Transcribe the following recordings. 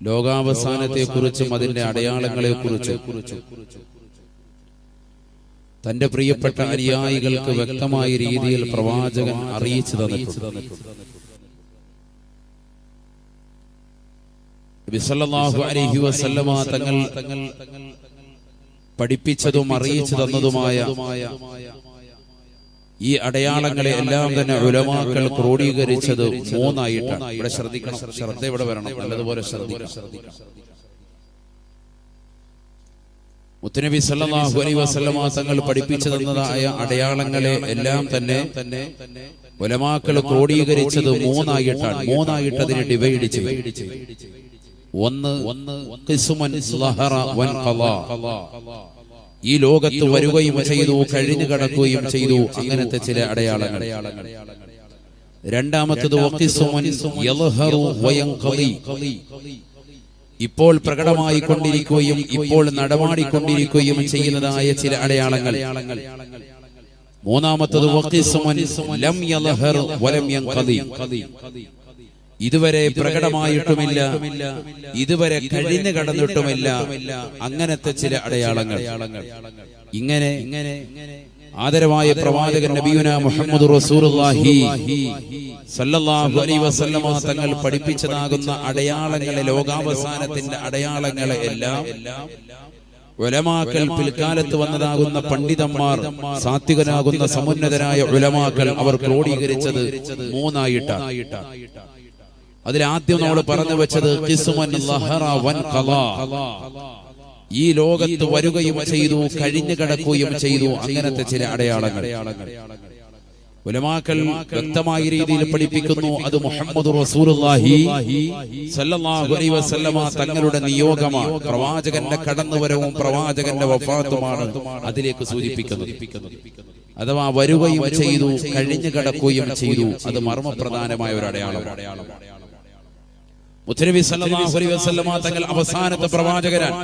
ലോകാവസാനത്തെക്കുറിച്ചും അതിന്റെ അടയാളങ്ങളെക്കുറിച്ചും തന്റെ പ്രിയപ്പെട്ട അനുയായികൾക്ക് വ്യക്തമായ രീതിയിൽ പ്രവാചകൻ അറിയിച്ചു തന്നിട്ടുണ്ട്. അലൈഹി വസല്ലമ തങ്ങൾ പഠിപ്പിച്ചതും അറിയിച്ചു തന്നതുമായ ഈ അടയാളങ്ങളെ എല്ലാം തന്നെ ഉലമാക്കൾ ക്രോഡീകരിച്ചത് മൂന്നായിട്ടാണ്. ഇവിടെ ശ്രദ്ധിക്കണം. ശ്രദ്ധ ഇവിടെ വരണം. നല്ലതുപോലെ ശ്രദ്ധിക്കണം. മുത്തനബി സല്ലല്ലാഹു അലൈഹി വസല്ലമ തങ്ങൾ പഠിപ്പിച്ചു അടയാളങ്ങളെ എല്ലാം തന്നെ തന്നെ ഉലമാക്കൾ ക്രോഡീകരിച്ചത് മൂന്നായിട്ടാണ്. മൂന്നായിട്ട് അതിനെ ഡിവൈഡ് ചെയ്തു. ഒന്ന് ഒന്ന് ഈ ലോകത്ത് വരികയും ചെയ്തു കഴിഞ്ഞു കടക്കുകയും ചെയ്തു. അങ്ങനത്തെ ചില അടയാളങ്ങൾ. രണ്ടാമത്തത്. ഇപ്പോൾ പ്രകടമായി കൊണ്ടിരിക്കുകയും ഇപ്പോൾ നടമാടിക്കൊണ്ടിരിക്കുകയും ചെയ്യുന്നതായ ചില അടയാളങ്ങൾ. മൂന്നാമത്തത് ലം. ഇതുവരെ പ്രകടമായിട്ടുമില്ല. ഇതുവരെ കഴിഞ്ഞു കടന്നിട്ടുമില്ല. അങ്ങനത്തെ ചില അടയാളങ്ങൾ. ഇങ്ങനെ ഇങ്ങനെ ആദരവായ പ്രവാചകൻ നബിയുന മുഹമ്മദ് റസൂലുള്ളാഹി സല്ലല്ലാഹു അലൈഹി വസല്ലമ തങ്ങൾ പഠിപ്പിച്ചതാകുന്ന അടയാളങ്ങളെ ലോകാവസാനത്തിന്റെ അടയാളങ്ങളെ എല്ലാം ഉലമാക്കൾ പിൽക്കാലത്ത് വന്നതാകുന്ന പണ്ഡിതന്മാർ സാത്വികനാകുന്ന സമുന്നതരായ ഉലമാക്കൽ അവർ ക്രോഡീകരിച്ചത് മൂന്നായിട്ടാണ്. അതിൽ ആദ്യം നമ്മൾ പറഞ്ഞു വെച്ചത്. ഈ ലോകത്ത് വരികയും ചെയ്തു കഴിഞ്ഞു കിടക്കുകയും ചെയ്തു. അങ്ങനത്തെ ചില അടയാളങ്ങൾ. ഉലമാക്കൾ വ്യക്തമായ രീതിയിൽ പഠിപ്പിക്കുന്നു അത് മുഹമ്മദ് റസൂലുള്ളാഹി സല്ലല്ലാഹു അലൈഹി വസല്ലമ തങ്ങളുടെ നിയോഗമാണ്. പ്രവാചകന്റെ കടന്നുവരവും പ്രവാചകന്റെ വഫാത്തുമാണ് അതിലേക്ക് സൂചിപ്പിക്കുന്നത്. അഥവാ വരികയും ചെയ്തു കഴിഞ്ഞു കിടക്കുകയും ചെയ്തു. അത് മർമ്മപ്രധാനമായ ഒരു അടയാളമാണ്. മുത്തനബി സല്ലല്ലാഹു അലൈഹി വസല്ലമ തങ്ങൾ അവസാനത്തെ പ്രവാചകരാണ്.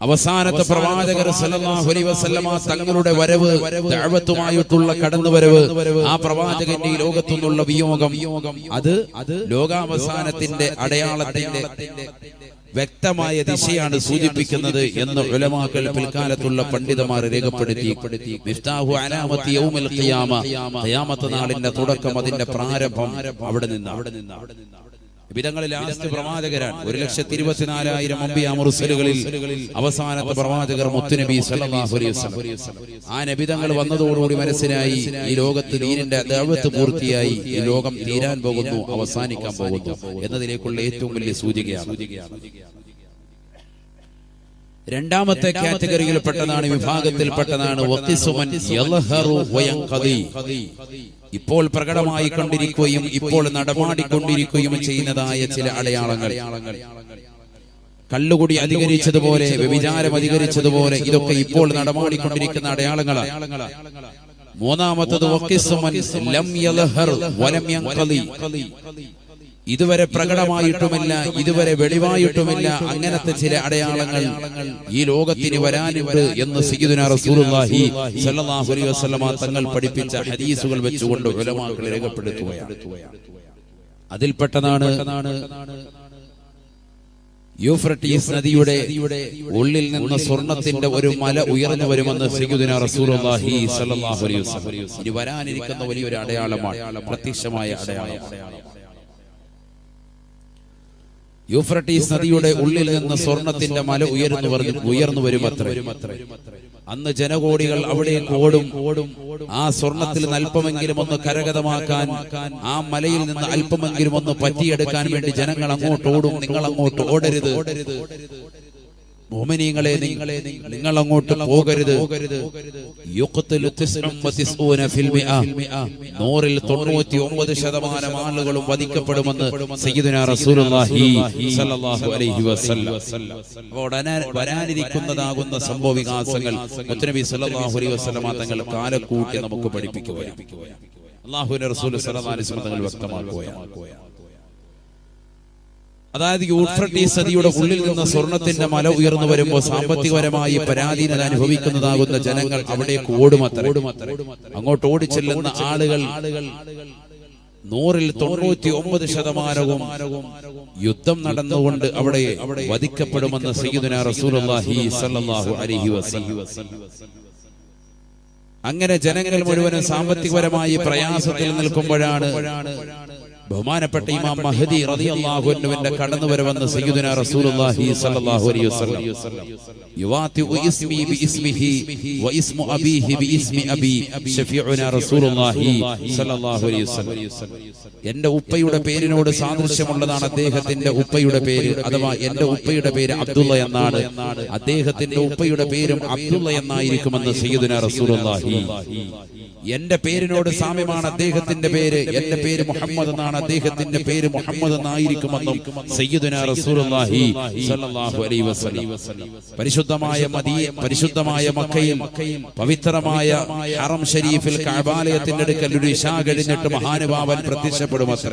അവസാനത്തെ പ്രവാചകർ സല്ലല്ലാഹു അലൈഹി വസല്ലമ തങ്ങളുടെ വരവ് ദഅവത്തുമായിട്ടുള്ള കടന്നുവരവ്. ആ പ്രവാചകന്റെ ഈ ലോകത്തു നിന്നുള്ള വിയോഗം അത് ലോകാവസാനത്തിന്റെ അടയാളത്തിന്റെ വ്യക്തമായ ദിശയാണ് സൂചിപ്പിക്കുന്നത് എന്ന് ഉലമാക്കൾ പിൽക്കാലത്തുള്ള പണ്ഡിതമാർ രേഖപ്പെടുത്തി. നാളിന്റെ തുടക്കം അതിന്റെ പ്രാരംഭം അവിടെ നിന്ന് അവിടെ നിന്ന് അവിടെ നിന്ന് വിധങ്ങളിൽ ലാസ്റ്റ് പ്രവാചകരാണ്. ഒരു ലക്ഷത്തി ഇരുപത്തിനാലായിരം അമ്പിയ മുറുസലുകളിൽ അവസാനത്തെ പ്രവാചകർ മുത്തുനബി ആ നബിതങ്ങൾ വന്നതോടുകൂടി മനസ്സിലായി ഈ ലോകത്ത് ദീനിന്റെ ദഅവത്ത് പൂർത്തിയായി ഈ ലോകം തീരാൻ പോകുന്നു അവസാനിക്കാൻ പോകുന്നു എന്നതിലേക്കുള്ള ഏറ്റവും വലിയ സൂചികയാണ്. രണ്ടാമത്തെ കാറ്റഗറിയിൽ പെട്ടതാണ് വിഭാഗത്തിൽപ്പെട്ടതാണ്. ഇപ്പോൾ പ്രകടമായി കൊണ്ടിരിക്കുകയും ഇപ്പോൾ നടമാടിക്കൊണ്ടിരിക്കുകയും ചെയ്യുന്നതായ ചില അടയാളങ്ങൾ കള്ളുകൂടി അധികരിച്ചതുപോലെ വ്യഭിചാരം അധികരിച്ചതുപോലെ ഇതൊക്കെ ഇപ്പോൾ നടമാടിക്കൊണ്ടിരിക്കുന്ന അടയാളങ്ങളാണ് മൂന്നാമത്തത് ലം വലം. ഇതുവരെ പ്രകടമായിട്ടുമില്ല ഇതുവരെ വെളിവായിട്ടുമില്ല അങ്ങനത്തെ ചില അടയാളങ്ങൾ ഈ ലോകത്തിന് വരാനുണ്ട് എന്ന് റസൂലുള്ളാഹി സ്വല്ലല്ലാഹു അലൈഹി വസല്ലമ തങ്ങൾ പഠിപ്പിച്ച ഹദീസുകൾ വെച്ചുകൊണ്ട് ഉലമാക്കൾ രേഖപ്പെടുത്തുകയാണ് അതിൽപ്പെട്ടതാണ് യൂഫ്രട്ടീസ് നദിയുടെ ഉള്ളിൽ നിന്ന് സ്വർണത്തിന്റെ ഒരു മല ഉയർന്നു വരുമെന്ന് സയ്യിദുനാ റസൂലുള്ളാഹി അലൈഹി വസല്ലം. ഇനി വരാനിരിക്കുന്ന വലിയൊരു അടയാളമാണ് പ്രത്യക്ഷമായ അടയാളം. യൂഫ്രട്ടീസ് നദിയുടെ ഉള്ളിൽ നിന്ന് സ്വർണത്തിന്റെ മല ഉയർന്നു വരും ഉയർന്നു വരുമത്രേ. അന്ന് ജനകോടികൾ അവിടെ ഓടും. ആ സ്വർണത്തിൽ നിന്ന് അല്പമെങ്കിലും ഒന്ന് കരഗതമാക്കാൻ ആ മലയിൽ നിന്ന് അല്പമെങ്കിലും ഒന്ന് പറ്റിയെടുക്കാൻ വേണ്ടി ജനങ്ങൾ അങ്ങോട്ട് ഓടും. നിങ്ങൾ അങ്ങോട്ട് ഓടരുത്. മോമിനിയങ്ങളെ നിങ്ങളെ നിങ്ങൾ അങ്ങോട്ട് പോകരുത്. നൂറിൽ തൊണ്ണൂറ്റി ഒമ്പത് ശതമാനം ആളുകളും വധിക്കപ്പെടുമെന്ന് സയ്യിദുനാ റസൂലുള്ളാഹി സ്വല്ലല്ലാഹു അലൈഹി വസല്ലം. അപ്പോൾ വരാനിരിക്കുന്നതാകുന്ന സംഭവ വികാസങ്ങൾ മുത്തനബി അലൈഹി വസല്ലമ തങ്ങൾ കാലക്കൂട്ടി നമുക്ക് പഠിപ്പിക്കുകയാണ്. അള്ളാഹുവിന്റെ റസൂൽ സല്ലല്ലാഹു അലൈഹി വസല്ലം തങ്ങൾ വ്യക്തമാക്കുകയാണ്. അതായത് യൂഫ്രട്ടീസ് നദിയുടെ ഉള്ളിൽ നിന്ന് സ്വർണത്തിന്റെ മല ഉയർന്നു വരുമ്പോൾ സാമ്പത്തികപരമായി പരാധീനത അനുഭവിക്കുന്നതാകുന്ന ജനങ്ങൾ അവിടേക്ക് ഓടുമത്ര. അങ്ങോട്ട് ഓടിച്ചെല്ലുന്ന ആളുകൾ നൂറിൽ തൊണ്ണൂറ്റി ഒമ്പത് ശതമാനവും യുദ്ധം നടന്നുകൊണ്ട് അവിടെ വധിക്കപ്പെടുമെന്ന് സയ്യിദുന റസൂലുള്ളാഹി സല്ലല്ലാഹു അലൈഹി വസല്ലം. അങ്ങനെ ജനങ്ങൾ മുഴുവനും സാമ്പത്തികപരമായി പ്രയാസത്തിൽ നിൽക്കുമ്പോഴാണ് ബഹുമാനപ്പെട്ട ഇമാം മഹദി റളിയല്ലാഹുവിന്റെ കടന്നു വരവെന്ന സയ്യിദുന റസൂലുള്ളാഹി സ്വല്ലല്ലാഹു അലൈഹി വസല്ലം. യുവാതി ഇസ്മി ബിസ്മിഹി വഇസ്മു അബീഹി ബിസ്മി അബി ഷഫീഉന റസൂലുള്ളാഹി സ്വല്ലല്ലാഹു അലൈഹി വസല്ലം. എന്റെ ഉപ്പയുടെ പേരിനോട് സാദൃശ്യമുള്ളതാണ് അദ്ദേഹത്തിന്റെ ഉപ്പയുടെ പേര് അഥവാ എന്റെ ഉപ്പയുടെ പേര് അബ്ദുള്ള എന്നാണ്. അദ്ദേഹത്തിന്റെ ഉപ്പയുടെ പേരും അബ്ദുള്ള എന്നായിരിക്കുമെന്ന് സയ്യിദുന റസൂലുള്ളാഹി. എന്റെ പേരിനോട് സാമ്യമാണ് അദ്ദേഹത്തിന്റെ പേര്. എന്റെ പേര്. മുഹമ്മദ് എന്നാണ് അദ്ദേഹത്തിന്റെ പേര് മുഹമ്മദ് എന്നായിരിക്കുമെന്നും പരിശുദ്ധമായ മതിയെ പരിശുദ്ധമായ മക്കയിൽ പവിത്രമായ ഹറം ഷരീഫിൽ കഅബാലയത്തിന്റെ അടുക്കൽ ഒരു ഇഷ കഴിഞ്ഞിട്ട് മഹാനുഭാവൻ പ്രത്യക്ഷപ്പെടുമത്ര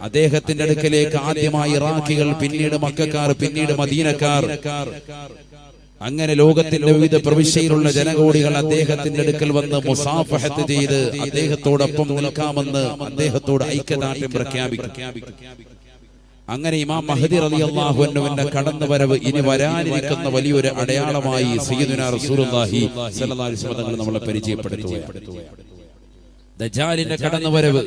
അദ്ദേഹത്തിന്റെ അടുക്കലേക്ക് ആദ്യമായി ഇറാഖികൾ പിന്നീട് മക്കാർ പിന്നീട് മദീനക്കാർ. അങ്ങനെ ലോകത്തിന്റെ വിവിധ പ്രവിശ്യയിലുള്ള ജനകോടികൾ അദ്ദേഹത്തിന്റെ അടുക്കൽ വന്ന് മുസാഫഹത്ത് ചെയ്ത് അദ്ദേഹത്തോടൊപ്പം നിൽക്കാമെന്ന് അദ്ദേഹത്തോട് ഐക്യദാർഢ്യം പ്രഖ്യാപിക്കും. അങ്ങനെ ഇമാം മഹദി റളിയല്ലാഹു അൻഹുവിന്റെ കടന്നുവരവ് ഇനി വരാനിരിക്കുന്ന വലിയൊരു അടയാളമായി സയ്യിദുന റസൂലുള്ളാഹി സ്വല്ലല്ലാഹു അലൈഹി വസല്ലം നമ്മളെ പരിചയപ്പെടുത്തുകയാണ്. ദജാലിന്റെ കടന്നുവരവ്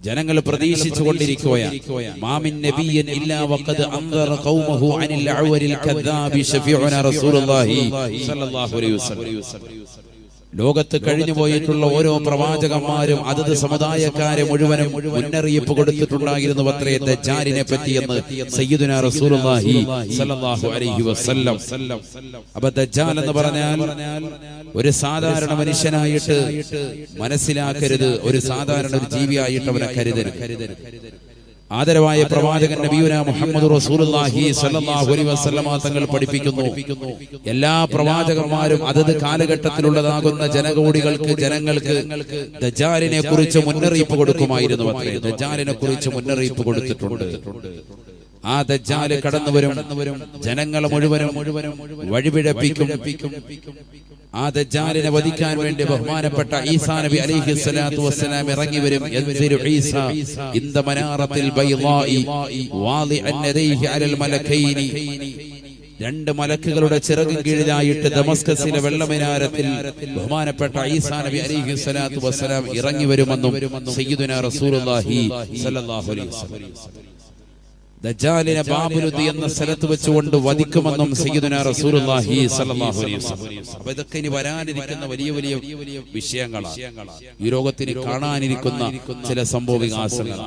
ജനങ്ങൾ പ്രതീക്ഷിച്ചു കൊണ്ടിരിക്കുകയാണ് മാമിൻ നബിയൻ ഇല്ലാ വഖദ് അൻദറ ഖൗമഹു അനിൽ അഅവരിൽ കദ്ദാബി ഷഫീഉന റസൂലുള്ളാഹി സ്വല്ലല്ലാഹു അലൈഹി വസല്ലം ലോകത്ത് കഴിഞ്ഞു പോയിട്ടുള്ള ഓരോ പ്രവാചകന്മാരും അതത് സമുദായക്കാരെ മുഴുവനും മുന്നറിയിപ്പ് കൊടുത്തിട്ടുണ്ടായിരുന്നു അത്രേ ദജാലിനെ പറ്റിയെന്ന് സയ്യിദുന റസൂലുള്ളാഹി സ്വല്ലല്ലാഹു അലൈഹി വസല്ലം. അപ്പൊ ദജാൽ എന്ന് പറഞ്ഞാൽ ഒരു സാധാരണ മനുഷ്യനായിട്ട് മനസ്സിലാക്കരുത്. ഒരു സാധാരണ ഒരു ജീവിയായിട്ട് അവനെ കരുതരുത്. ആദരവായ പ്രവാചകൻ നബിയുന മുഹമ്മദ് റസൂലുള്ളാഹി സ്വല്ലല്ലാഹു അലൈഹി വസല്ലമ തങ്ങൾ പഠിപ്പിക്കുന്നു. എല്ലാ പ്രവാചകന്മാരും അതത് കാലഘട്ടത്തിലുള്ളതാകുന്ന ജനകോടികൾക്ക് ജനങ്ങൾക്ക് ദജാലിനെ കുറിച്ച് മുന്നറിയിപ്പ് കൊടുക്കുമായിരുന്നു അത്രേ. ദജാലിനെ കുറിച്ച് മുന്നറിയിപ്പ് കൊടുത്തിട്ടുണ്ട്. ആ ദജ്ജാൽ കടന്നു വരും ജനങ്ങൾ മുഴുവനും മുഴുവനും വഴിപിഴപ്പിക്കും. ആ ദജ്ജാലിനെ വധിക്കാൻ വേണ്ടി ബഹുമാനപ്പെട്ട ഈസാ നബി അലൈഹി സ്വലാത്തു വസ്സലാം ഇറങ്ങി വരും. ഇന്ദ മനാറത്തിൽ ബൈളാഇ വാലി അന്നദൈഹി അലൽ മലകൈനി രണ്ട് മലക്കുകളുടെ ചിറകും കീഴിലായിട്ട് ദമസ്കസിലെ വെള്ളമിനാരത്തിൽ ബഹുമാനപ്പെട്ട ഈസാ നബി അലൈഹി സ്വലാത്തു വസ്സലാം ഇറങ്ങി വരുമെന്നും സയ്യിദുന റസൂലുള്ളാഹി സ്വല്ലല്ലാഹു അലൈഹി വസല്ലം. ദജാലിനെ ബാബുലുദ് എന്ന സ്ഥലത്ത് വെച്ചുകൊണ്ട് വധിക്കുമെന്നും സയ്യിദുന റസൂലുള്ളാഹി സ്വല്ലല്ലാഹു അലൈഹി വസല്ലം. അപ്പോൾ ഇതൊക്കെ ഇനി വരാനിരിക്കുന്ന വലിയ വലിയ വിഷയങ്ങളാണ് ഈ ലോകത്തിന് കാണാനിരിക്കുന്ന ചില സംഭവ വികാസങ്ങൾ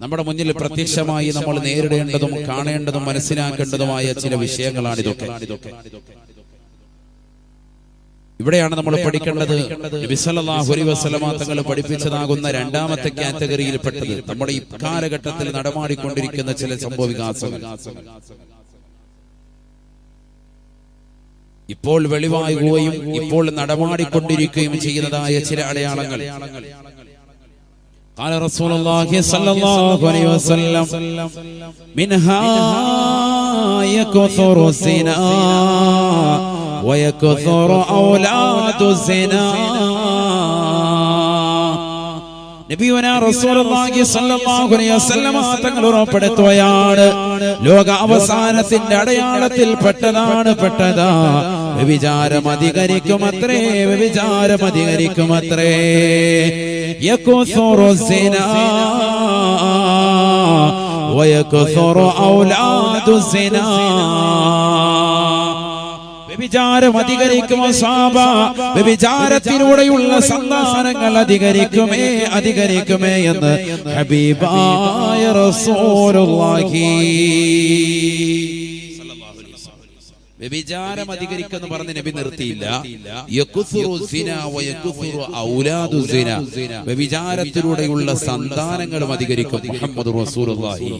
നമ്മുടെ മുന്നിൽ പ്രത്യക്ഷമായി നമ്മൾ നേരിടേണ്ടതും കാണേണ്ടതും മനസ്സിലാക്കേണ്ടതുമായ ചില വിഷയങ്ങളാണ് ഇതൊക്കെ ഇവിടെയാണ് നമ്മൾ പഠിക്കേണ്ടത് നബി സല്ലല്ലാഹു അലൈഹി വസല്ലമ തങ്ങൾ പഠിപ്പിച്ചതാകുന്ന രണ്ടാമത്തെ കാറ്റഗറിയിൽപ്പെട്ടത് നമ്മുടെ ഈ കാലഘട്ടത്തിൽ നടമാടിക്കൊണ്ടിരിക്കുന്ന ചില സംഭവ വികാസങ്ങൾ ഇപ്പോൾ വെളിവാകുകയും ഇപ്പോൾ നടമാടിക്കൊണ്ടിരിക്കുകയും ചെയ്യുന്നതായ ചില അടയാളങ്ങൾ قال رسول الله صلى الله عليه وسلم منها يكثر الزنا ويكثر أولاد الزنا നബിയുന റസൂലുള്ളാഹി സ്വല്ലല്ലാഹു അലൈഹി വസല്ലമ തങ്ങൾ ഉറപ്പെടുത്തുകയാണ് ലോക അവസാനത്തിന്റെ അടയാളത്തിൽ പെട്ടതാണ് പെട്ടതാ വ്യഭിചാരം അധികരിക്കുമത്രേ വ്യഭിചാരം അധികരിക്കുമത്രേ യകുസുറു സിനാ വയകുസുറു ഔലാദു സിനാ വ്യഭിചാരം വ്യഭിചാരത്തിലൂടെയുള്ള സന്താനങ്ങൾ അധികരിക്കുമേ അധികരിക്കുമേ എന്ന് ഹബീബായ വ്യഭിചാരം അധികരിക്കുന്നു പറഞ്ഞ് നബി നിർത്തിയില്ല. വ്യഭിചാരത്തിലൂടെയുള്ള സന്താനങ്ങളും അധികരിക്കും മുഹമ്മദ് റസൂലുള്ളാഹി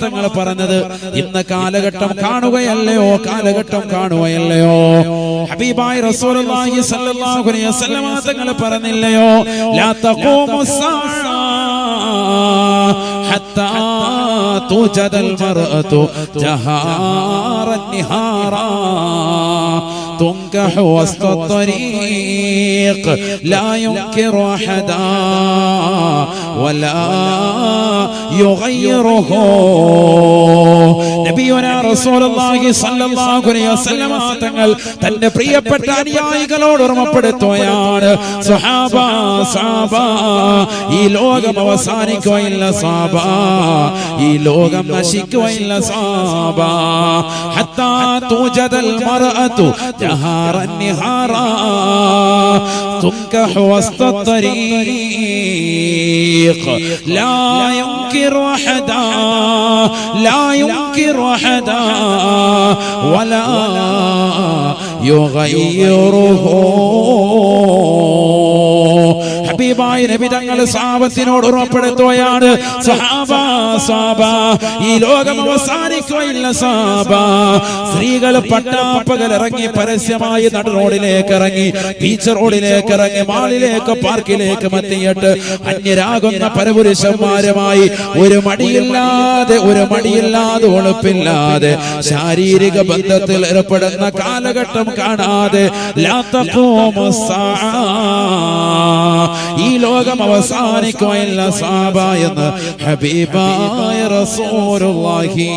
തങ്ങൾ പറഞ്ഞത് ഇന്ന് കാലഘട്ടം കാണുകയല്ലയോ? കാലഘട്ടം കാണുകയല്ലയോ? ഹബീബായ് റസൂലുള്ളാഹി സല്ലല്ലാഹു അലൈഹി വസല്ലമ തങ്ങൾ പറഞ്ഞില്ലയോ? ലാ തഖൂമുസ്സാ ഹത്താ തുജദൽ മർഅതു ജഹാറൻ നിഹാറാ تنكح وسط الطريق لا ينكر أحدا ولا يغيره നബിയുനാ റസൂലുള്ളാഹി സ്വല്ലല്ലാഹു അലൈഹി വസല്ലമ തങ്ങൾ തന്റെ പ്രിയപ്പെട്ട അനുയായികളോട് ഓർമ്മപ്പെടുത്തുകയാണ് സ്വഹാബ സ്വഹാബ ഈ ലോകം അവസാനിക്കുകയില്ല സ്വഹാബ ഈ ലോകം നശിക്കുകയില്ല സ്വഹാബ ഹത്താ തൂജദൽ മർഅതു نهارا نهارا تنكح وسط الطريق. لا ينكر أحدا لا ينكر أحدا ولا يغيره. ഹബീബായ നബി തങ്ങൾ സാപത്തിനോട് ഉറപ്പെടുത്തുകയാണ് ഈ ലോകം അവസാനിക്കുകയില്ല സാബ സ്ത്രീകൾ പട്ടാപ്പകൽ ഇറങ്ങി പരസ്യമായി നട റോഡിലേക്ക് ഇറങ്ങി ബീച്ച് റോഡിലേക്ക് ഇറങ്ങി മാളിലേക്ക് പാർക്കിലേക്ക് മത്തിയിട്ട് അന്യരാകുന്ന പരപുരുഷന്മാരുമായി ഒരു മടിയില്ലാതെ ഒരു മടിയില്ലാതെ ഒളിപ്പില്ലാതെ ശാരീരിക ബന്ധത്തിൽ ഏർപ്പെടുന്ന കാലഘട്ടം കാണാതെ. ഈ ലോകം അവസാനിക്കുകയില്ല സാബ എന്ന് ഹബീബായ റസൂലുള്ളാഹി.